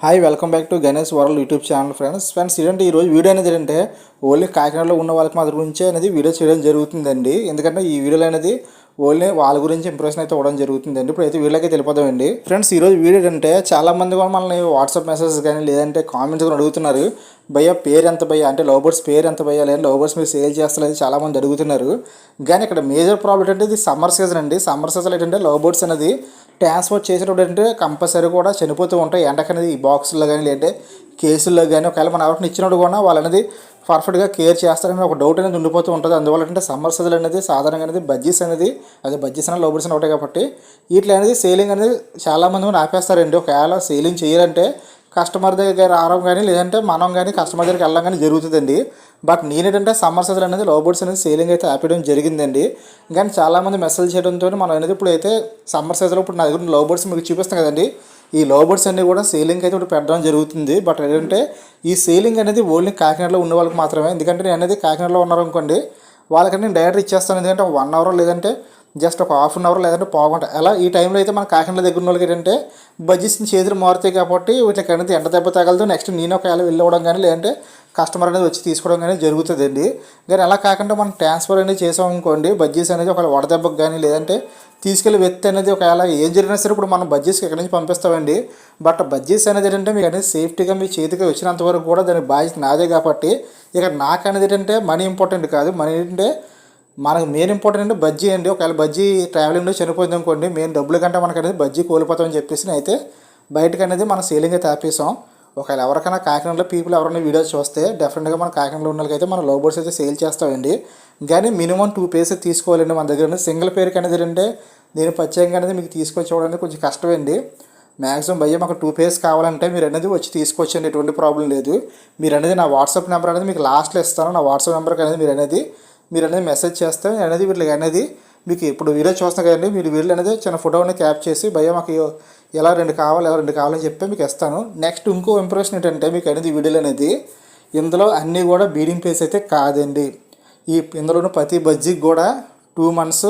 Hi welcome back to Ganesh world YouTube channel friends friends ఏంటంటే ఈరోజు video అనేది ఏంటంటే ఓన్లీ కాకినాడలో ఉన్న వాళ్ళకి మాత్రం గురించే అనేది వీడియో చేయడం జరుగుతుందండి. ఎందుకంటే ఈ వీడియోలో అనేది ఓన్లీ వాళ్ళ గురించి ఇంప్రెషన్ అయితే ఇవ్వడం జరుగుతుందండి ఇప్పుడు అయితే వీళ్ళకి తెలిపోదామండి ఫ్రెండ్స్ ఈరోజు వీడియో అంటే చాలా మంది కూడా మనల్ని వాట్సాప్ మెసేజెస్ కానీ లేదంటే కామెంట్స్ కూడా అడుగుతున్నారు. భయ్య పేరు ఎంత భయ్య? అంటే లవ్ బర్డ్స్ పేరు ఎంత భయ్య? లేదా లవ్ బర్డ్స్ మీరు సేల్ చేస్తలేదు చాలా మంది అడుగుతున్నారు. కానీ ఇక్కడ మేజర్ ప్రాబ్లం ఏంటంటే ఇది సమ్మర్ సీజన్ అండి. సమ్మర్ సీజన్ ఏంటంటే లవ్ బర్డ్స్ అనేది ట్రాన్స్పోర్ట్ చేసేటప్పుడు ఏంటంటే కంపల్సరీ కూడా చనిపోతూ ఉంటాయి. ఎండకనేది ఈ బాక్సుల్లో కానీ లేదంటే కేసుల్లో కానీ ఒకవేళ మన ఎవరిని ఇచ్చినప్పుడు కూడా వాళ్ళు అనేది పర్ఫెక్ట్గా కేర్ చేస్తారని ఒక డౌట్ అనేది ఉండిపోతూ ఉంటుంది. అందువల్ల అంటే సమ్మర్ సీజన్ అనేది సాధారణంగా అనేది బజ్జీస్ అనేది అదే బజ్జీస్ అనేది లోబర్స్ అని ఒకటే కాబట్టి వీటి అనేది సేలింగ్ అనేది చాలామంది ఆపేస్తారండి. ఒకవేళ సేలింగ్ చేయాలంటే కస్టమర్ దగ్గర రావడం కానీ లేదంటే మనం కానీ కస్టమర్ దగ్గరికి వెళ్ళడం కానీ జరుగుతుందండి. బట్ నేనేంటంటే సమ్మర్ సీజన్ అనేది లో బోర్డ్స్ అనేది సేలింగ్ అయితే ఆపేయడం జరిగిందండి. కానీ చాలామంది మెసేజ్ చేయడంతో మనం అనేది ఇప్పుడు అయితే సమ్మర్ సీజన్లో ఇప్పుడు నా దగ్గర లో బోర్డ్స్ మీకు చూపిస్తాం కదండి. ఈ లో బోర్డ్స్ అన్నీ కూడా సీలింగ్ అయితే ఇప్పుడు పెట్టడం జరుగుతుంది. బట్ ఏంటంటే ఈ సీలింగ్ అనేది ఓన్లీ కాకినాడలో ఉన్న వాళ్ళకి మాత్రమే. ఎందుకంటే నేను అనేది కాకినాడలో ఉన్నారు అనుకోండి వాళ్ళకని నేను డైరెక్ట్ ఇచ్చేస్తాను. ఎందుకంటే వన్ అవర్ లేదంటే జస్ట్ ఒక హాఫ్ అన్ అవర్ లేదంటే పావుగంట అలా ఈ టైంలో అయితే మన కాకినాడ దగ్గర ఉన్న వాళ్ళకి ఏంటంటే బడ్జెట్స్ని చేతులు మారుతాయి కాబట్టి వీటికి అనేది ఎండ దెబ్బ తగలదు నెక్స్ట్ నేను ఒకవేళ వెళ్ళవడం కానీ లేదంటే కస్టమర్ అనేది వచ్చి తీసుకోవడం కానీ జరుగుతుందండి. కానీ అలా కాకుండా మనం ట్రాన్స్ఫర్ అనేది చేసాం అనుకోండి బడ్జెట్స్ అనేది ఒకవేళ వడదెబ్బకు కానీ లేదంటే తీసుకెళ్ళి వ్యక్తి అనేది ఒకవేళ ఏం జరిగినా సరే ఇప్పుడు మనం బడ్జెట్స్కి ఎక్కడి నుంచి పంపిస్తామండి. బట్ బడ్జెట్స్ అనేది ఏంటంటే మీకు అనేది సేఫ్టీగా మీ చేతికి వచ్చినంత వరకు కూడా దాని బాధ్యత నాదే కాబట్టి ఇక నాకు అనేది ఏంటంటే మనీ ఇంపార్టెంట్ కాదు. మనీ ఏంటంటే మనకు మెయిన్ ఇంపార్టెంట్ అంటే బజ్జీ అండి. ఒకవేళ బజ్జీ ట్రావెలింగ్లో చనిపోయింది అనుకోండి మెయిన్ డబ్బుల కంటే మనకు అనేది బజ్జీ కోల్పోతామని చెప్పేసి అయితే బయటకు అనేది మనం సేలింగ్ అయితే ఆపేసాం ఒకవేళ ఎవరికైనా కాకినాడలో పీపుల్ ఎవరైనా వీడియోస్ చూస్తే డెఫినెట్గా మన కాకినాడలో ఉన్న అయితే మన లవ్ బర్డ్స్ అయితే సేల్ చేస్తామండి. కానీ మినిమం టూ పేర్స్ తీసుకోవాలండి మన దగ్గర సింగిల్ పేరుకి అనేది అంటే నేను ప్రత్యేకంగా అనేది మీకు తీసుకొచ్చి ఇవ్వడానికి కొంచెం కష్టమండి మ్యాక్సిమం భయ్య మాకు టూ పేస్ కావాలంటే మీరు అనేది వచ్చి తీసుకొచ్చండి ఎటువంటి ప్రాబ్లం లేదు. మీరు అనేది నా వాట్సాప్ నెంబర్ అనేది మీకు లాస్ట్లో ఇస్తాను. నా వాట్సాప్ నెంబర్కి అనేది మీరు అనేది మీరు అనేది మెసేజ్ చేస్తే అనేది వీళ్ళకి అనేది మీకు ఇప్పుడు వీడియో చూస్తున్నా కదండి మీరు వీళ్ళు అనేది చిన్న ఫోటో అనేది క్యాప్ చేసి భయ్య మాకు ఎలా రెండు కావాలి ఎలా రెండు కావాలని చెప్పి మీకు ఇస్తాను. నెక్స్ట్ ఇంకో ఇంప్రెషన్ ఏంటంటే మీకు అనేది వీడియోలు అనేది ఇందులో అన్నీ కూడా బీడింగ్ ప్లేస్ అయితే కాదండి. ఈ ఇందులోని ప్రతి బజ్జీకి కూడా టూ మంత్స్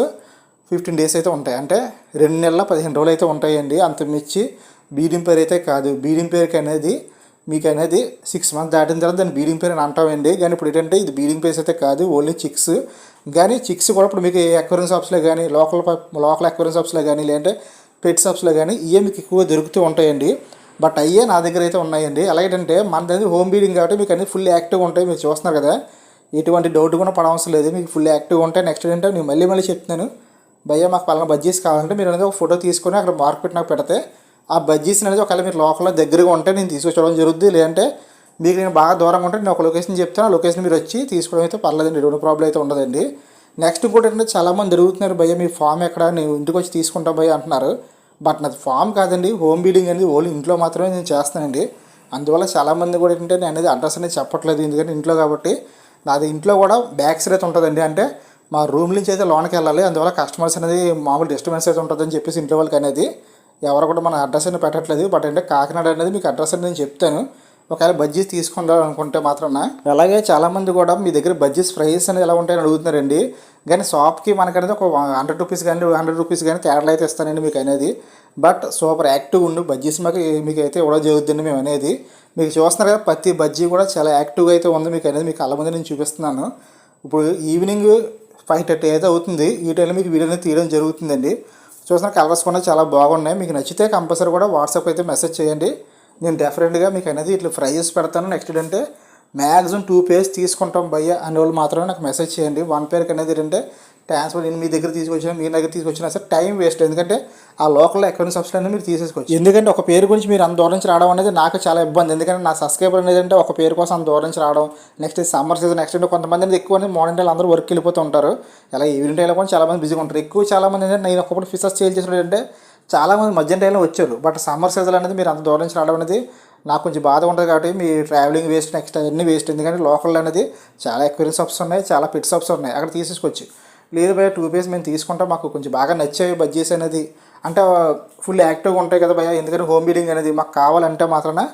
ఫిఫ్టీన్ డేస్ అయితే ఉంటాయి. అంటే రెండు నెలల పదిహేను రోజులు అయితే ఉంటాయండి. అంత మించి బీడింగ్ పేరు అయితే కాదు. బీడింగ్ పేరుకి అనేది మీకు అనేది సిక్స్ మంత్స్ దాటిన తర్వాత దాన్ని బీడింగ్ పెయిన్ అని అంటామండి కానీ ఇప్పుడు ఏంటంటే ఇది బీడింగ్ పేస్ అయితే కాదు ఓన్లీ చిక్స్ కానీ చిక్స్ కూడా ఇప్పుడు మీకు ఎక్వరియం షాప్స్లో కానీ లోకల్ లోకల్ ఎక్వరెన్స్ షాప్స్లో కానీ లేదంటే పెట్ షాప్స్లో కానీ ఇవే మీకు ఎక్కువ దొరుకుతూ ఉంటాయండి. బట్ అయ్యే నా దగ్గర అయితే ఉన్నాయండి. ఎలాగంటే దగ్గర హోమ్ బీడింగ్ కాబట్టి మీకు అన్ని ఫుల్ యాక్టివ్గా ఉంటాయి. మీరు చూస్తున్నారు కదా ఎటువంటి డౌట్ కూడా పడవసరం లేదు. మీకు ఫుల్ యాక్టివ్గా ఉంటాయి. నెక్స్ట్ ఏంటంటే నేను మళ్ళీ మళ్ళీ చెప్తున్నాను. భయ్య మాకు పలానా బజ్జీస్ కావాలంటే మీరు అనేది ఒక ఫోటో తీసుకొని అక్కడ మార్క్ పెట్టి నాకు పెడితే ఆ బజ్జీస్ అనేది ఒకవేళ మీరు లోకల్లో దగ్గరగా ఉంటే నేను తీసుకొచ్చడం జరుగుద్ది. లేదంటే మీకు నేను బాగా దూరంగా ఉంటే నేను ఒక లొకేషన్ చెప్తాను. ఆ లొకేషన్ మీరు వచ్చి తీసుకోవడం అయితే పర్లేదండి. ఎటువంటి ప్రాబ్లం అయితే ఉండదండి. నెక్స్ట్ ఇంకోటి ఏంటంటే చాలామంది అడుగుతున్నారు భయ్య మీ ఫామ్ ఎక్కడ? నేను ఇంటికి వచ్చి తీసుకుంటా భయ్య అంటున్నారు. బట్ నాది ఫామ్ కాదండి. హోమ్ బీడింగ్ అనేది ఓన్లీ ఇంట్లో మాత్రమే నేను చేస్తానండి. అందువల్ల చాలామంది కూడా ఏంటంటే నేను అనేది అడ్రస్ అనేది చెప్పట్లేదు. ఎందుకంటే ఇంట్లో కాబట్టి నాది ఇంట్లో కూడా బ్యాక్ సైడ్ అయితే ఉంటుందండి. అంటే మా రూమ్ నుంచి అయితే లోనకి వెళ్ళాలి. అందువల్ల కస్టమర్స్ అనేది మామూలు డిస్టర్బెన్స్ అయితే ఉంటుందని చెప్పేసి ఇంట్లో వాళ్ళకి అనేది ఎవరు కూడా మన అడ్రస్ అనేది పెట్టట్లేదు. బట్ అంటే కాకినాడ అనేది మీకు అడ్రస్ అనేది నేను చెప్తాను. ఒకవేళ బజ్జీస్ తీసుకుందాం అనుకుంటే మాత్రం అలాగే చాలామంది కూడా మీ దగ్గర బజ్జీస్ ప్రైస్ అనేది ఎలా ఉంటాయని అడుగుతున్నారండి. కానీ షాప్కి మనకనేది ఒక హండ్రెడ్ రూపీస్ కానీ హండ్రెడ్ రూపీస్ కానీ తేడాలు అయితే ఇస్తానండి మీకు అనేది. బట్ సూపర్ యాక్టివ్ ఉండు. బజ్జీస్ మాకు మీకు అయితే ఇవ్వడం జరుగుతుంది మేము అనేది. మీకు చూస్తున్నారు కదా ప్రతి బజ్జీ కూడా చాలా యాక్టివ్గా అయితే ఉంది మీకు అనేది మీకు అల్ల ముందు నేను చూపిస్తున్నాను. ఇప్పుడు ఈవినింగ్ ఫైవ్ థర్టీ అయితే అవుతుంది. ఈ టైంలో మీకు వీడియో అనేది తీయడం జరుగుతుందండి. చూసిన కలర్స్ కూడా చాలా బాగున్నాయి. మీకు నచ్చితే కంపల్సరీ కూడా వాట్సాప్ అయితే మెసేజ్ చేయండి. నేను డెఫినెట్గా మీకు అనేది ఇట్లా ప్రైజెస్ చేసి పెడతాను. నెక్స్ట్ ఏంటంటే మ్యాక్సిమం టూ పేర్స్ తీసుకుంటాం భయ్య అనే వాళ్ళు మాత్రమే నాకు మెసేజ్ చేయండి. వన్ పేర్కి అనేది ఏంటంటే ట్రాన్స్ఫర్ నేను మీ దగ్గర తీసుకొచ్చినా మీ దగ్గర తీసుకొచ్చినా సరే టైం వేస్ట్. ఎందుకంటే ఆ లోకల్ అకౌంట్ సబ్సిడీ మీరు తీసేసుకోవచ్చు. ఎందుకంటే ఒక పేరు గురించి మీరు అంత దూరం నుంచి రావడం అనేది నాకు చాలా ఇబ్బంది. ఎందుకంటే నా సబ్స్క్రైబర్ అనేది అంటే ఒక పేరు కోసం అంత దూరం నుంచి రావడం నెక్స్ట్ సమ్మర్ సీజన్ నెక్స్ట్ అంటే కొంతమంది అనేది ఎక్కువ మార్నింగ్ టైం అందరూ వర్క్ వెళ్ళిపోతూ ఉంటారు. ఇలా ఈవినింగ్ టైంలో కూడా చాలా మంది బిజీగా ఉంటారు. ఎక్కువ చాలా మంది ఏంటంటే నేను ఒకప్పుడు ఫిషెస్ చేయాలి చేసినట్టు అంటే చాలామంది మధ్యాహ్నం టైంలో వచ్చారు. బట్ సమ్మర్ సీజన్ అనేది మీరు అంత దూరం నుంచి రావడం అనేది నాకు కొంచెం బాధ ఉంటుంది కాబట్టి మీ ట్రావెలింగ్ వేస్ట్ నెక్స్ట్ అన్నీ వేస్ట్ ఎందుకంటే లోకల్ అనేది చాలా ఎక్వైరీ షాప్స్ ఉన్నాయి చాలా పిట్ షాప్స్ ఉన్నాయి. అక్కడ తీసేసుకోవచ్చు. లేదు భయ టూ పేస్ మేము తీసుకుంటాం మాకు కొంచెం బాగా నచ్చాయి బడ్జెస్ అనేది. అంటే ఫుల్ యాక్టివ్గా ఉంటాయి కదా భయ ఎందుకంటే హోమ్ బీడింగ్ అనేది మాకు కావాలంటే మాత్రమే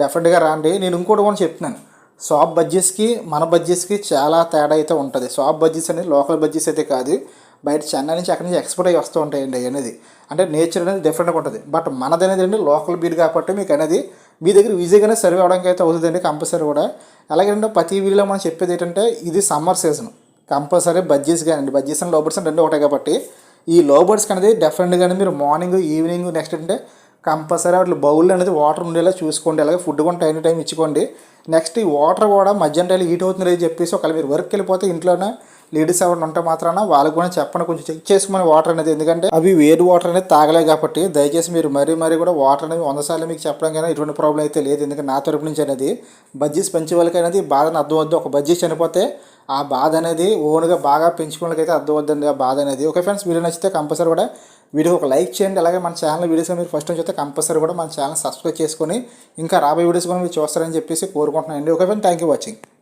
డెఫినెట్గా రాండి. నేను ఇంకోటి కూడా చెప్తున్నాను. షాప్ బడ్జెట్స్కి మన బడ్జెట్స్కి చాలా తేడా అయితే ఉంటుంది. షాప్ బడ్జెట్స్ అనేది లోకల్ బడ్జెట్స్ అయితే కాదు. బయట చెన్నై నుంచి అక్కడి నుంచి ఎక్స్పోర్ట్ అయ్యి వస్తూ ఉంటాయండి అనేది. అంటే నేచర్ అనేది డిఫరెంట్గా ఉంటుంది. బట్ మనది అనేది అండి లోకల్ బీడ్ కాబట్టి మీకు అనేది మీ దగ్గర ఈజీగానే సర్వే అవడానికి అయితే అవుతుందండి కంపల్సరీ కూడా. అలాగే ప్రతి వీడియోలో మనం చెప్పేది ఏంటంటే ఇది సమ్మర్ సీజన్ కంపల్సరీ బజ్జీస్ కానండి బజ్జీస్ అండ్ లోబర్డ్స్ రెండు ఒకటే కాబట్టి ఈ లోబర్డ్స్కి అనేది డెఫినెట్గా మీరు మార్నింగ్ ఈవినింగ్ నెక్స్ట్ అంటే కంపల్సరీ వాటి బౌల్ అనేది వాటర్ ఉండేలా చూసుకోండి. అలాగే ఫుడ్ కూడా టైం టైం ఇచ్చుకోండి. నెక్స్ట్ ఈ వాటర్ కూడా మధ్యాహ్నం టైం హీట్ అవుతుంది లేదని చెప్పేసి ఒకవేళ మీరు వర్క్ వెళ్ళిపోతే ఇంట్లోనే లేడీస్ ఎవరైనా ఉంటే మాత్రాన వాళ్ళకి కూడా చెప్పండి కొంచెం చెక్ చేసుకుని వాటర్ అనేది. ఎందుకంటే అవి వేడి వాటర్ అనేది తాగలే కాబట్టి దయచేసి మీరు మరీ మరీ కూడా వాటర్ అనేది వందసార్లు మీకు చెప్పడం కానీ ఎటువంటి ప్రాబ్లం అయితే లేదు. ఎందుకంటే నా తరపు నుంచి అనేది బజ్జీస్ పెంచే వాళ్ళకి అనేది బాధను అర్థం వద్దు ఒక బజ్జీ చనిపోతే ఆ బాధ అనేది ఓన్గా బాగా పెంచుకోవడానికైతే అయితే అర్థం వద్దండి ఆ బాధ అనేది. ఓకే ఫ్రెండ్స్ వీడియో నచ్చితే కంపల్సరీ కూడా వీడియో ఒక లైక్ చేయండి. అలాగే మన ఛానల్ వీడియోస్ మీరు ఫస్ట్ నుంచి అయితే కంపల్సరీ కూడా మన ఛానల్ సబ్స్క్రైబ్ చేసుకొని ఇంకా రాబోయే వీడియోస్ కూడా మీరు చూస్తారని చెప్పేసి కోరుకుంటున్నాను అండి okay friend thank you watching